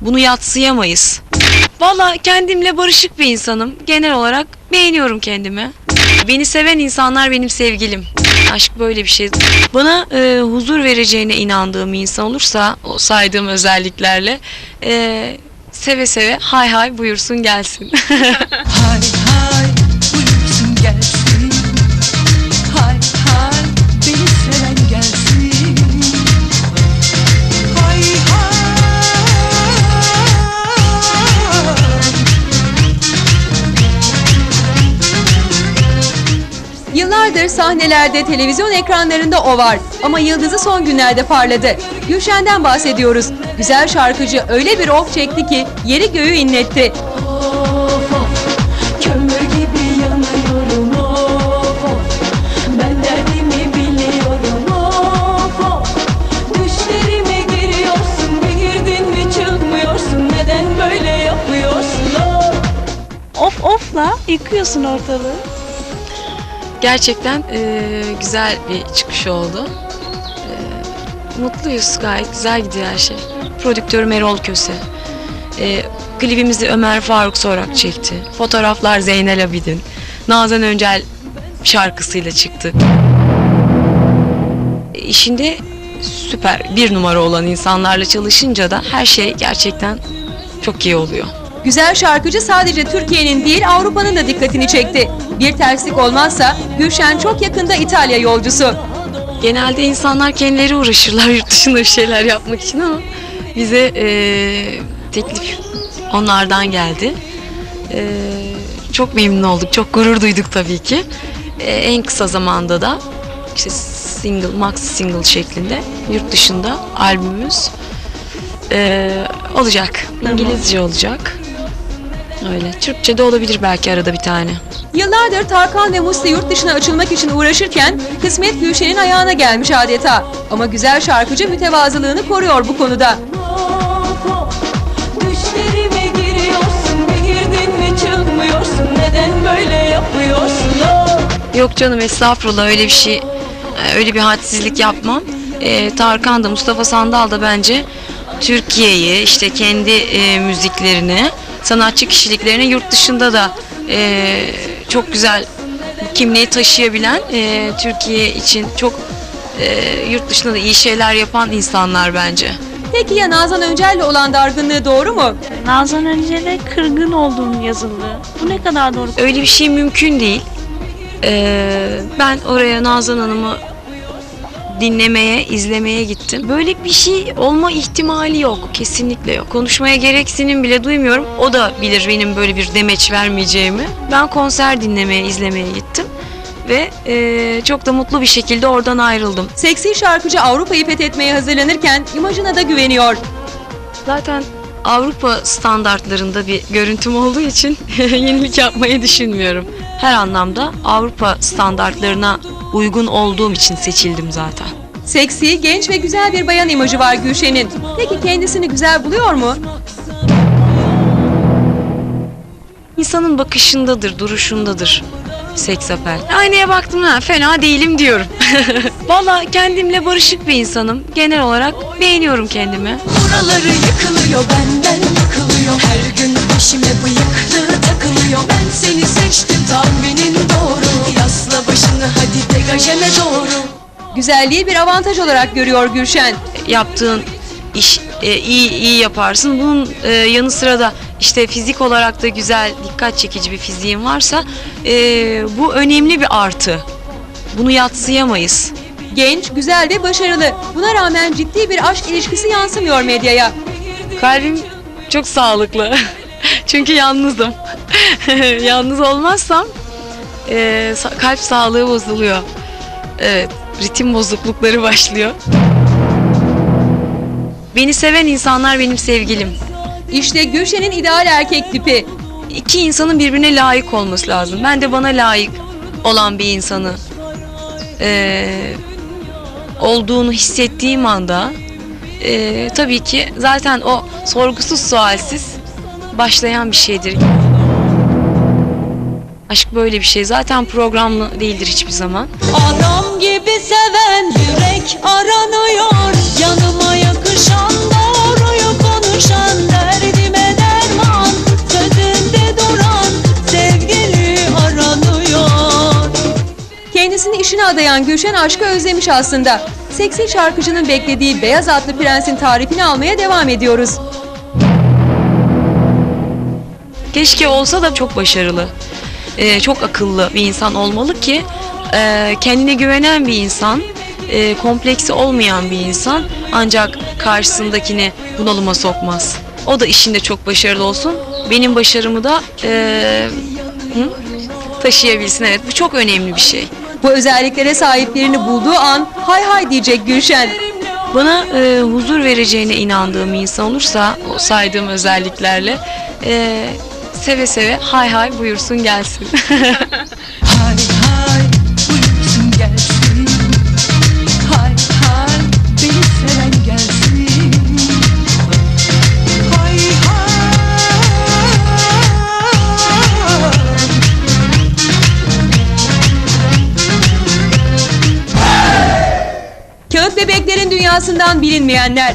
Bunu yatsıyamayız. Valla kendimle barışık bir insanım. Genel olarak beğeniyorum kendimi. Beni seven insanlar benim sevgilim. Aşk böyle bir şey. Bana e, huzur vereceğine inandığım insan olursa o saydığım özelliklerle e, seve seve hay hay buyursun gelsin. Yıllardır sahnelerde, televizyon ekranlarında o var. Ama yıldızı son günlerde parladı. Gülşen'den bahsediyoruz. Güzel şarkıcı öyle bir of çekti ki yeri göğü inletti. Of of kömür gibi yanıyorum of of Ben derdimi biliyorum of of Düşlerime giriyorsun bir girdin mi çıkmıyorsun Neden böyle yapıyorsun of Of ofla yıkıyorsun ortalığı. Gerçekten e, güzel bir çıkış oldu. E, mutluyuz gayet güzel gidiyor her şey. Prodüktörüm Erol Köse. E, klibimizi Ömer Faruk Sorak çekti. Fotoğraflar Zeynel Abidin. Nazan Öncel şarkısıyla çıktı. E, işinde süper bir numara olan insanlarla çalışınca da her şey gerçekten çok iyi oluyor. Güzel şarkıcı sadece Türkiye'nin değil Avrupa'nın da dikkatini çekti. Bir terslik olmazsa Gülşen çok yakında İtalya yolcusu. Genelde insanlar kendileri uğraşırlar yurt dışında bir şeyler yapmak için ama bize eee, teklif onlardan geldi. Eee, çok memnun olduk, çok gurur duyduk tabii ki. Eee, en kısa zamanda da işte single, maxi single şeklinde yurt dışında albümümüz eee, olacak. İngilizce olacak. Öyle. Türkçe de olabilir belki arada bir tane. Yıllardır Tarkan ve Musti yurt dışına açılmak için uğraşırken kısmet Gülşen'in ayağına gelmiş adeta. Ama güzel şarkıcı mütevazılığını koruyor bu konuda. Düşlerime giriyorsun bir girdin mi çıkmıyorsun Neden böyle yapıyorsun Yok canım estağfurullah öyle bir şey öyle bir hadsizlik yapmam. E, Tarkan da Mustafa Sandal da bence Türkiye'yi işte kendi e, müziklerini sanatçı kişiliklerini yurt dışında da e, çok güzel kimliği taşıyabilen e, Türkiye için çok e, yurt dışında da iyi şeyler yapan insanlar bence. Peki ya Nazan Öncel'le olan dargınlığı doğru mu? Nazan Öncel'e kırgın olduğunu yazıldı. Bu ne kadar doğru? Öyle bir şey mümkün değil. Ee, ben oraya Nazan Hanım'ı dinlemeye, izlemeye gittim. Böyle bir şey olma ihtimali yok. Kesinlikle yok. Konuşmaya gereksinim bile duymuyorum. O da bilir benim böyle bir demeç vermeyeceğimi. Ben konser dinlemeye, izlemeye gittim. Ve ee, çok da mutlu bir şekilde oradan ayrıldım. Seksi şarkıcı Avrupa'yı fethetmeye hazırlanırken imajına da güveniyor. Zaten Avrupa standartlarında bir görüntüm olduğu için yenilik yapmayı düşünmüyorum. Her anlamda Avrupa standartlarına uygun olduğum için seçildim zaten. Seksi, genç ve güzel bir bayan imajı var Gülşen'in. Peki kendisini güzel buluyor mu? İnsanın bakışındadır, duruşundadır seks apel. Aynaya baktım ha fena değilim diyorum. Valla kendimle barışık bir insanım. Genel olarak beğeniyorum kendimi. Buraları yıkılıyor benden yıkılıyor Her gün peşime bıyıklı takılıyor Ben seni seçtim tahminin doğru Yasla başını hadi degajeme doğru Güzelliği bir avantaj olarak görüyor Gülşen. Yaptığın iş e, iyi iyi yaparsın. Bunun e, yanı sıra da işte fizik olarak da güzel, dikkat çekici bir fiziğin varsa e, bu önemli bir artı. Bunu yatsıyamayız. Genç, güzel ve başarılı. Buna rağmen ciddi bir aşk ilişkisi yansımıyor medyaya. Kalbim çok sağlıklı. Çünkü yalnızım. Yalnız olmazsam e, kalp sağlığı bozuluyor. Evet, ritim bozuklukları başlıyor. Beni seven insanlar benim sevgilim. İşte Gülşen'in ideal erkek tipi. İki insanın birbirine layık olması lazım. Ben de bana layık olan bir insanı e, olduğunu hissettiğim anda e, tabii ki zaten o sorgusuz sualsiz başlayan bir şeydir. Aşk böyle bir şey. Zaten programlı değildir hiçbir zaman. Anam gibi seven yürek aranıyor. Yanıma yakışan doğruyu konuşan derdime derman. Sözünde duran sevgili aranıyor. Kendisini işine adayan Gülşen aşkı özlemiş aslında. Seksi şarkıcının beklediği Beyaz adlı prensin tarifini almaya devam ediyoruz. Keşke olsa da çok başarılı e, çok akıllı bir insan olmalı ki e, kendine güvenen bir insan, e, kompleksi olmayan bir insan ancak karşısındakini bunalıma sokmaz. O da işinde çok başarılı olsun. Benim başarımı da e, hı, taşıyabilsin. Evet bu çok önemli bir şey. Bu özelliklere sahiplerini bulduğu an hay hay diyecek Gülşen. Bana e, huzur vereceğine inandığım insan olursa o saydığım özelliklerle e, seve seve hay hay buyursun gelsin. Hay hay buyursun gelsin Hay hay beni seven gelsin Hay hay Kağıt bebeklerin dünyasından bilinmeyenler.